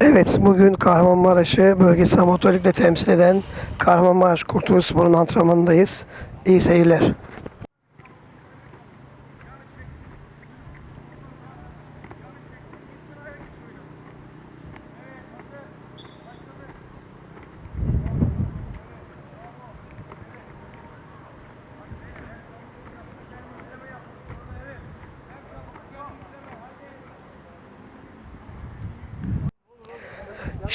Evet, bugün Kahramanmaraş'ı bölgesel motor ligle temsil eden Kahramanmaraş Kurtuluş Spor'un antrenmanındayız. İyi seyirler.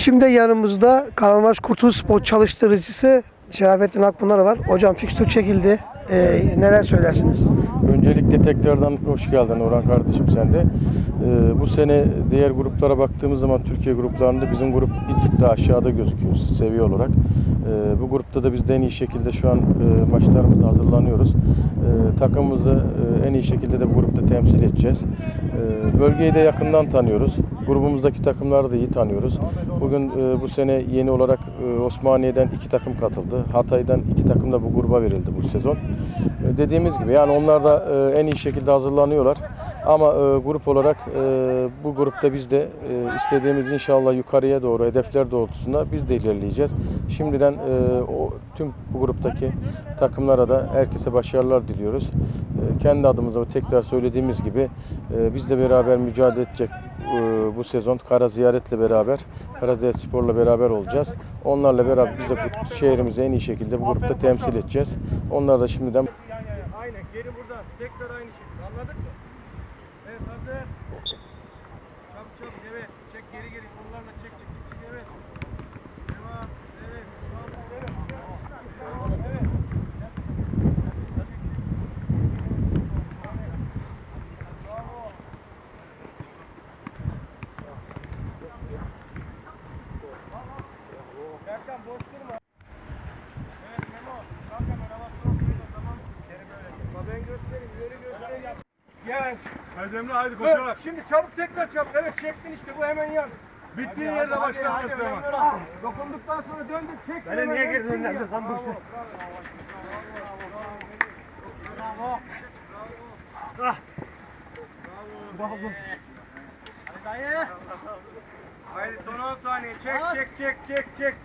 Şimdi yanımızda Kahramanmaraş Kurtuluş Spor çalıştırıcısı Şerafettin Akpınar var. Hocam fikstür çekildi. Ee, neler söylersiniz? Öncelikle tekrardan hoş geldin Orhan kardeşim sen de. Ee, bu sene diğer gruplara baktığımız zaman Türkiye gruplarında bizim grup bir tık daha aşağıda gözüküyor seviye olarak. Ee, bu grupta da biz de en iyi şekilde şu an e, maçlarımıza hazırlanıyoruz. Ee, takımımızı e, en iyi şekilde de bu grupta temsil edeceğiz. Ee, bölgeyi de yakından tanıyoruz. Grubumuzdaki takımları da iyi tanıyoruz. Bugün e, bu sene yeni olarak e, Osmaniye'den iki takım katıldı. Hatay'dan iki takım da bu gruba verildi bu sezon. E, dediğimiz gibi yani onlar da e, en iyi şekilde hazırlanıyorlar. Ama e, grup olarak e, bu grupta biz de e, istediğimiz inşallah yukarıya doğru hedefler doğrultusunda biz de ilerleyeceğiz. Şimdiden e, o tüm bu gruptaki takımlara da herkese başarılar diliyoruz. E, kendi adımıza tekrar söylediğimiz gibi e, biz de beraber mücadele edecek e, bu sezon Kara Ziyaret'le beraber, Kara Ziyaret Spor'la beraber olacağız. Onlarla beraber biz de bu şehrimizi en iyi şekilde bu grupta temsil edeceğiz. Onlar da şimdiden aynen geri buradan tekrar aynı şekilde anladık mı? Evet hazır. Çabuk çabuk evet. Çek geri geri kollarla çek çek çek çek evet. Devam evet. Devam evet. Devam evet. Bravo. Serkan boş Hadi Emre haydi koşarak. Şimdi çabuk tekrar çabuk. Evet çektin işte bu hemen yan. Bittiğin yerde başlayalım Hadi, hadi, hemen. hadi. Dokunduktan sonra döndür. Çek. Böyle niye geri döndürdün lan bu işte? Bravo. Bravo. Bravo. Haydi son 10 saniye. Çek çek çek çek çek.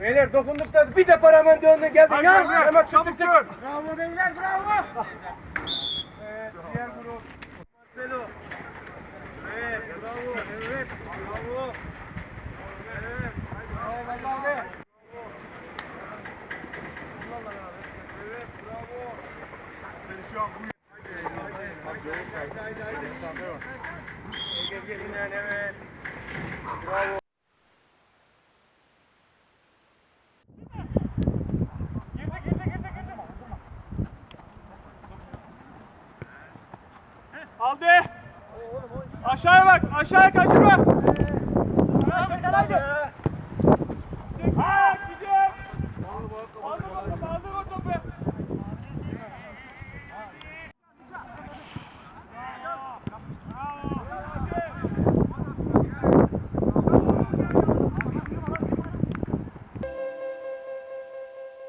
Beyler dokunduktan bir de para hemen döndü geldi. Hadi Yan. Hemen tık çabuk tık tık. dön. Bravo beyler bravo. Evet diğer grup. Marcelo. Evet bravo. Evet bravo. Evet. Bravo vallahi. Evet bravo. Seni şu an bu Haydi haydi haydi. Gel gel inan evet. Bravo. Girdi girdi girdi girdi. Aldı. Aşağıya bak aşağıya kaçırma.